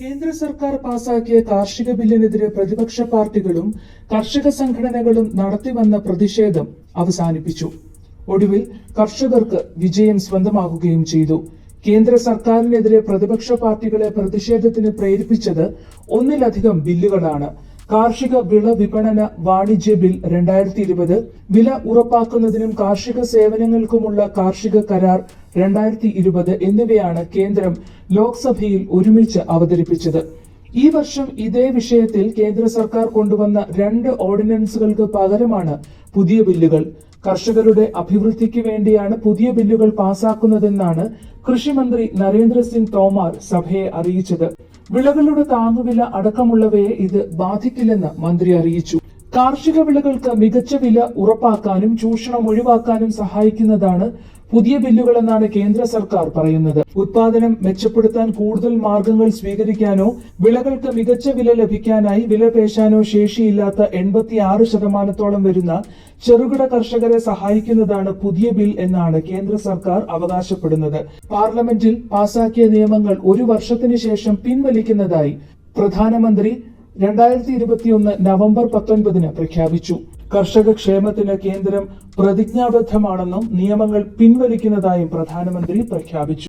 കേന്ദ്ര സർക്കാർ പാസാക്കിയ കാർഷിക ബില്ലിനെതിരെ പ്രതിപക്ഷ പാർട്ടികളും കർഷക സംഘടനകളും നടത്തിവന്ന പ്രതിഷേധം അവസാനിപ്പിച്ചു. ഒടുവിൽ കർഷകർക്ക് വിജയം സ്വന്തമാക്കുകയും ചെയ്തു. കേന്ദ്ര സർക്കാരിനെതിരെ പ്രതിപക്ഷ പാർട്ടികളെ പ്രതിഷേധത്തിന് പ്രേരിപ്പിച്ചത് ഒന്നിലധികം ബില്ലുകളാണ്. കാർഷിക വിള വിപണന വാണിജ്യ ബിൽ രണ്ടായിരത്തി ഇരുപത് വില ഉറപ്പാക്കുന്നതിനും കാർഷിക സേവനങ്ങൾക്കുമുള്ള കാർഷിക കരാർ രണ്ടായിരത്തി ഇരുപത് എന്നിവയാണ് കേന്ദ്രം ലോക്സഭയിൽ ഒരുമിച്ച് അവതരിപ്പിച്ചത്. ഈ വർഷം ഇതേ വിഷയത്തിൽ കേന്ദ്ര സർക്കാർ കൊണ്ടുവന്ന രണ്ട് ഓർഡിനൻസുകൾക്ക് പകരമാണ് പുതിയ ബില്ലുകൾ. കർഷകരുടെ അഭിവൃദ്ധിക്ക് വേണ്ടിയാണ് പുതിയ ബില്ലുകൾ പാസാക്കുന്നതെന്നാണ് കൃഷിമന്ത്രി നരേന്ദ്രസിംഗ് തോമാർ സഭയെ അറിയിച്ചത്. വിളകളുടെ താങ്ങുവില അടക്കമുള്ളവയെ ഇത് ബാധിക്കില്ലെന്ന് മന്ത്രി അറിയിച്ചു. കാർഷിക വിളകൾക്ക് മികച്ച വില ഉറപ്പാക്കാനും ചൂഷണം ഒഴിവാക്കാനും സഹായിക്കുന്നതാണ് പുതിയ ബില്ലുകളെന്നാണ് കേന്ദ്ര സർക്കാർ പറയുന്നത്. ഉത്പാദനം മെച്ചപ്പെടുത്താൻ കൂടുതൽ മാർഗങ്ങൾ സ്വീകരിക്കാനോ വിളകൾക്ക് മികച്ച വില ലഭിക്കാനായി വില പേശാനോ ശേഷിയില്ലാത്ത എൺപത്തിയാറ് ശതമാനത്തോളം വരുന്ന ചെറുകിട കർഷകരെ സഹായിക്കുന്നതാണ് പുതിയ ബിൽ എന്നാണ് കേന്ദ്ര സർക്കാർ അവകാശപ്പെടുന്നത്. പാർലമെന്റിൽ പാസാക്കിയ നിയമങ്ങൾ ഒരു വർഷത്തിന് ശേഷം പിൻവലിക്കുന്നതായി പ്രധാനമന്ത്രി രണ്ടായിരത്തി ഇരുപത്തിയൊന്ന് നവംബർ പത്തൊൻപതിന് പ്രഖ്യാപിച്ചു. കർഷക ക്ഷേമത്തിന് കേന്ദ്രം പ്രതിജ്ഞാബദ്ധമാണെന്നും നിയമങ്ങൾ പിൻവലിക്കുന്നതായും പ്രധാനമന്ത്രി പ്രഖ്യാപിച്ചു.